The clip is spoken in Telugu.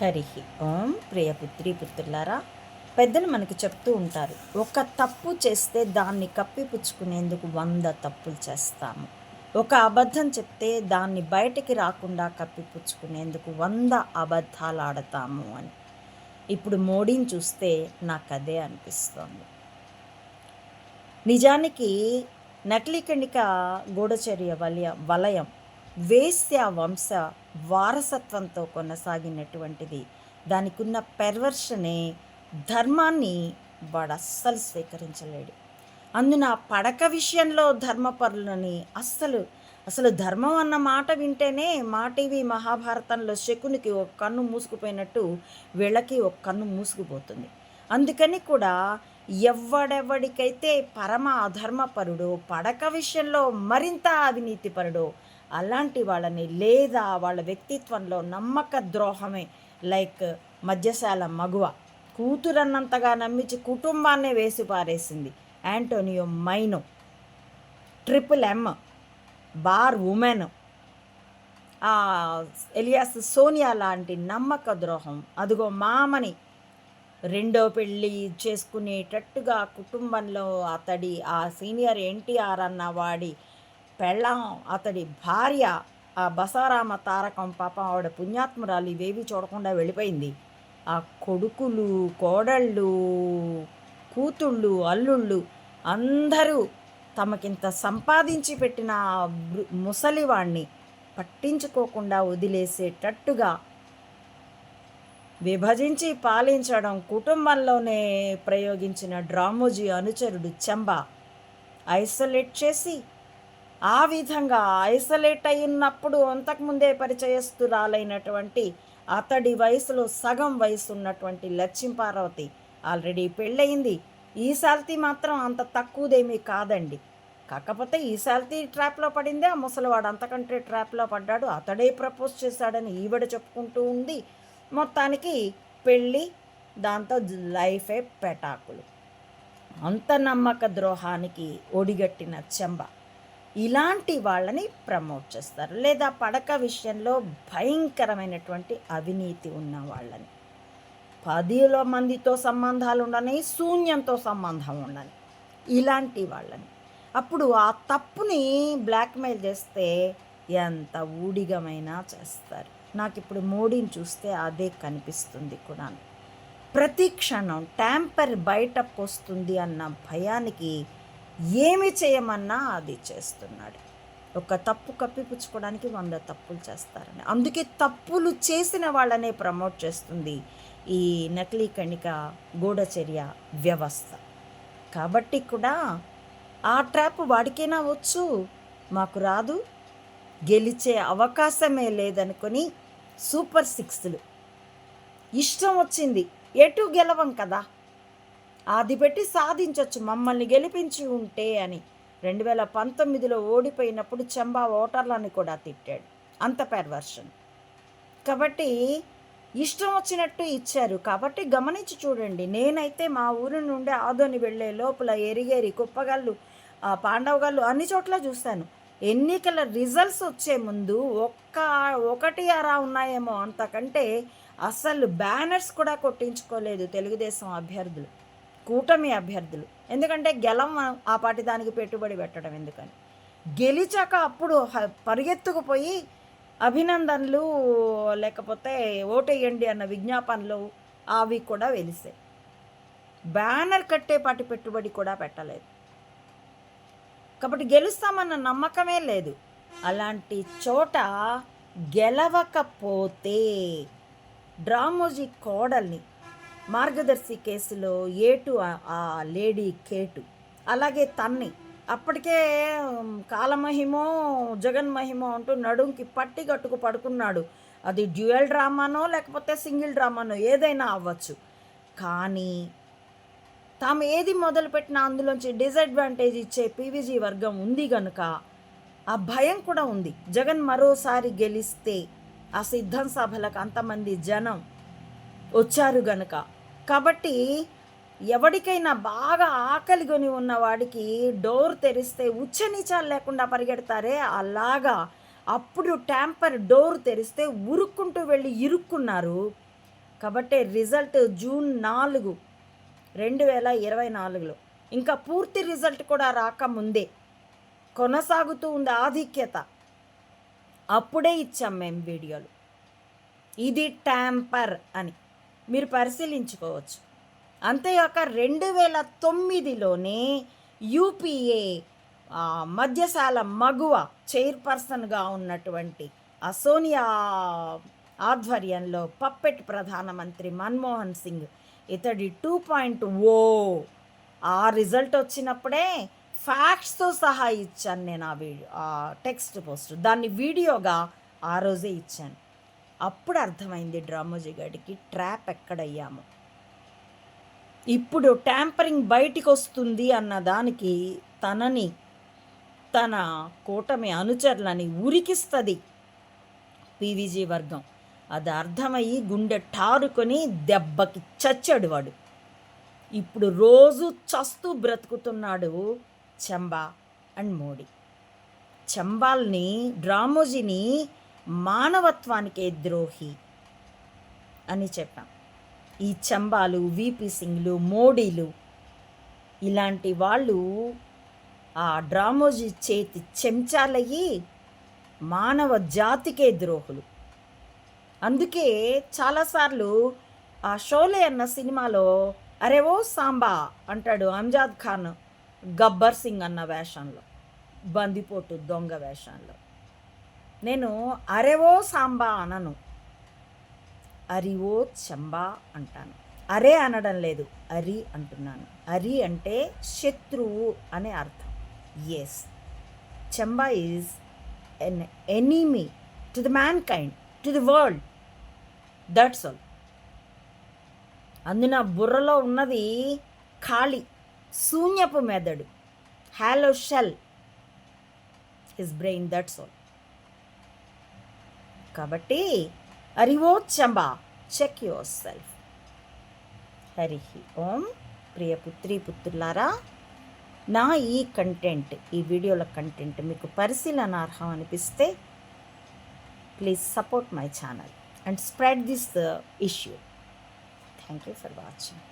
హరి ఓం ప్రియపుత్రి పుత్రులారా పెద్దలు మనకి చెప్తూ ఉంటారు ఒక తప్పు చేస్తే దాన్ని కప్పిపుచ్చుకునేందుకు వంద తప్పులు చేస్తాము. ఒక అబద్ధం చెప్తే దాన్ని బయటికి రాకుండా కప్పిపుచ్చుకునేందుకు వంద అబద్ధాలు ఆడతాము అని. ఇప్పుడు మోడీని చూస్తే నాకు అదే అనిపిస్తోంది. నిజానికి నకిలీకణిక గూఢచర్య వలయ వలయం వేశ్య వంశ వారసత్వంతో కొనసాగినటువంటిది. దానికి ఉన్న పెర్వర్షనే ధర్మాన్ని వాడు అస్సలు స్వీకరించలేడు. అందున పడక విషయంలో ధర్మపరులని అస్సలు అసలు ధర్మం అన్న మాట వింటేనే మా టీవీ మహాభారతంలో శకునికి ఒక కన్ను మూసుకుపోయినట్టు వీళ్ళకి ఒక కన్ను మూసుకుపోతుంది. అందుకని కూడా ఎవడెవడికైతే పరమ అధర్మపరుడో పడక విషయంలో మరింత అవినీతిపరుడో అలాంటి వాళ్ళని లేదా వాళ్ళ వ్యక్తిత్వంలో నమ్మక ద్రోహమే లైక్ మధ్యశాల మగువ. కూతురన్నంతగా నమ్మించి కుటుంబాన్నే వేసి పారేసింది Antonio Maino. Triple M bar women. Alias Sonia లాంటి నమ్మక ద్రోహం. అదిగో మామని రెండో పెళ్ళి చేసుకునేటట్టుగా కుటుంబంలో అతడి ఆ సీనియర్ ఎన్టీఆర్ అన్న వాడి పెళ్ళాం. అతడి భార్య ఆ బసారామ తారకం పాపం ఆవిడ పుణ్యాత్మురాలు ఇవేవి చూడకుండా వెళ్ళిపోయింది. ఆ కొడుకులు కోడళ్ళు కూతుళ్ళు అల్లుళ్ళు అందరూ తమకింత సంపాదించి పెట్టిన ముసలివాణ్ణి పట్టించుకోకుండా వదిలేసేటట్టుగా విభజించి పాలించడం కుటుంబంలోనే ప్రయోగించిన డ్రామోజీ అనుచరుడు చెంబ ఐసోలేట్ చేసి ఆ విధంగా ఐసోలేట్ అయినప్పుడు అంతకుముందే పరిచయస్తురాలైనటువంటి అతడి వయసులో సగం వయసు ఉన్నటువంటి లక్ష్మీపార్వతి ఆల్రెడీ పెళ్ళయింది. ఈ సాల్తీ మాత్రం అంత తక్కువదేమీ కాదండి. కాకపోతే ఈ సాల్తీ ట్రాప్లో పడిందే ఆ ముసలివాడు అంతకంటే ట్రాప్లో పడ్డాడు. అతడే ప్రపోజ్ చేశాడని ఈవిడ చెప్పుకుంటూ ఉంది. మొత్తానికి పెళ్ళి దాంతో లైఫే పెటాకులు. అంత నమ్మక ద్రోహానికి ఒడిగట్టిన చెంబ. ఇలాంటి వాళ్ళని ప్రమోట్ చేస్తారు. లేదా పడక విషయంలో భయంకరమైనటువంటి అవినీతి ఉన్న వాళ్ళని. పదిలో మందితో సంబంధాలు ఉండని శూన్యంతో సంబంధం ఉండని ఇలాంటి వాళ్ళని. అప్పుడు ఆ తప్పుని బ్లాక్మెయిల్ చేస్తే ఎంత ఊడిగమైనా చేస్తారు. నాకు ఇప్పుడు మోడీని చూస్తే అదే కనిపిస్తుంది కూడా. ప్రతి క్షణం ట్యాంపర్ బయటకు వస్తుంది అన్న భయానికి ఏమి చేయమన్నా అది చేస్తున్నాడు. ఒక తప్పు కప్పిపుచ్చుకోవడానికి వంద తప్పులు చేస్తారని. అందుకే తప్పులు చేసిన వాళ్ళనే ప్రమోట్ చేస్తుంది ఈ నకిలీ కణిక గూఢచర్య వ్యవస్థ. కాబట్టి కూడా ఆ ట్రాప్ వాడికైనా వచ్చు మాకు రాదు. గెలిచే అవకాశమే లేదనుకొని సూపర్ సిక్స్లు. ఇష్టం వచ్చింది ఎటు గెలవం కదా? అది పెట్టి సాధించవచ్చు మమ్మల్ని గెలిపించి ఉంటే అని. రెండు వేల పంతొమ్మిదిలో ఓడిపోయినప్పుడు చంబా ఓటర్లని కూడా తిట్టాడు. అంత పెర్వర్షన్ కాబట్టి ఇష్టం వచ్చినట్టు ఇచ్చారు. కాబట్టి గమనించి చూడండి. నేనైతే మా ఊరి నుండి ఆదోని వెళ్ళే లోపల ఎరిగేరి కుప్పగాళ్ళు పాండవగళ్ళు అన్ని చోట్ల చూశాను. ఎన్నికల రిజల్ట్స్ వచ్చే ముందు ఒక్క ఒకటి అరా ఉన్నాయేమో అంతకంటే అసలు బ్యానర్స్ కూడా కొట్టించుకోలేదు తెలుగుదేశం అభ్యర్థులు. కూటమి అభ్యర్థులు. ఎందుకంటే గెలం ఆ పాటి దానికి పెట్టుబడి పెట్టడం ఎందుకని. గెలిచాక అప్పుడు పరిగెత్తుకుపోయి అభినందనలు లేకపోతే ఓటేయండి అన్న విజ్ఞాపనలు అవి కూడా వెలిసాయి. బ్యానర్ కట్టేపాటి పెట్టుబడి కూడా పెట్టలేదు. కాబట్టి గెలుస్తామన్న నమ్మకమే లేదు. అలాంటి చోట గెలవకపోతే డ్రామోజీ కోడల్ని మార్గదర్శి కేసులో ఏటు ఆ లేడీ కేటు. అలాగే తన్ని. అప్పటికే కాలమహిమో జగన్ మహిమో అంటూ నడుంకి పట్టి కట్టుకు పడుకున్నాడు. అది డ్యూయల్ డ్రామానో లేకపోతే సింగిల్ డ్రామానో ఏదైనా అవ్వచ్చు. కానీ తాము ఏది మొదలుపెట్టినా అందులోంచి డిసడ్వాంటేజ్ ఇచ్చే పీవీజీ వర్గం ఉంది గనుక ఆ భయం కూడా ఉంది. జగన్ మరోసారి గెలిస్తే ఆ సిద్ధం సభలకు అంతమంది జనం వచ్చారు గనుక. కాబట్టి ఎవడికైనా బాగా ఆకలిగొని ఉన్నవాడికి డోర్ తెరిస్తే ఉచ్చనీచాలు లేకుండా పరిగెడతారే అలాగా. అప్పుడు ట్యాంపర్ డోర్ తెరిస్తే ఉరుక్కుంటూ వెళ్ళి ఇరుక్కున్నారు. కాబట్టి రిజల్ట్ జూన్ నాలుగు రెండు వేల ఇరవై నాలుగులో. ఇంకా పూర్తి రిజల్ట్ కూడా రాకముందే. కొనసాగుతూ ఉంది ఆధిక్యత. అప్పుడే ఇచ్చాం మేము వీడియోలు. ఇది ట్యాంపర్ అని. మీరు పరిశీలించుకోవచ్చు. అంతేగాక రెండు వేల తొమ్మిదిలోనే యూపీఏ మధ్యశాల మగువ చైర్పర్సన్గా ఉన్నటువంటి ఆ సోనియా ఆధ్వర్యంలో పప్పెట్ ప్రధానమంత్రి మన్మోహన్ సింగ్ ఇతడి టూ పాయింట్ ఓ ఆ రిజల్ట్ వచ్చినప్పుడే ఫ్యాక్ట్స్తో సహా ఇచ్చాను నేను ఆ వీడియో ఆ టెక్స్ట్ పోస్ట్. దాన్ని వీడియోగా ఆ రోజే ఇచ్చాను. అప్పుడు అర్థమైంది డ్రామోజీ గడికి ట్రాప్ ఎక్కడయ్యాము. ఇప్పుడు ట్యాంపరింగ్ బయటికి వస్తుంది అన్న దానికి తనని తన కూటమి అనుచరులని ఉరికిస్తుంది పీవీజీ వర్గం. అది అర్థమయ్యి గుండె టారుకొని దెబ్బకి చచ్చాడు వాడు. ఇప్పుడు రోజు చస్తూ బ్రతుకుతున్నాడు చంబా అండ్ మోడీ. చంబాల్ని డ్రామోజీని మానవత్వానికే ద్రోహి అని చెప్పాం. ఈ చంబాలు వీపీ సింగ్లు మోడీలు ఇలాంటి వాళ్ళు ఆ డ్రామోజీ చేతి చెంచాలయ్యి మానవ జాతికే ద్రోహులు. అందుకే చాలాసార్లు ఆ షోలే అన్న సినిమాలో అరే ఓ సాంబా అంటాడు అంజాద్ ఖాన్ గబ్బర్ సింగ్ అన్న వేషంలో బందిపోటు దొంగ వేషంలో. నేను అరెవో సాంబా అనను. అరివో చంబా అంటాను. అరే అనడం లేదు అరి అంటున్నాను. అరి అంటే శత్రువు అనే అర్థం. Yes Chamba is an enemy to the mankind to the world that's all అందున బుర్రలో ఉన్నది ఖాళీ శూన్యపు మెదడు. Hollow shell his brain that's all కాబట్టి అరివో Chamba check your self Hari Om. ప్రియ పుత్రి పుత్రులారా నా ఈ కంటెంట్ ఈ వీడియోల కంటెంట్ మీకు పరిశీలనార్హం అనిపిస్తే please support my channel and spread this issue thank you for watching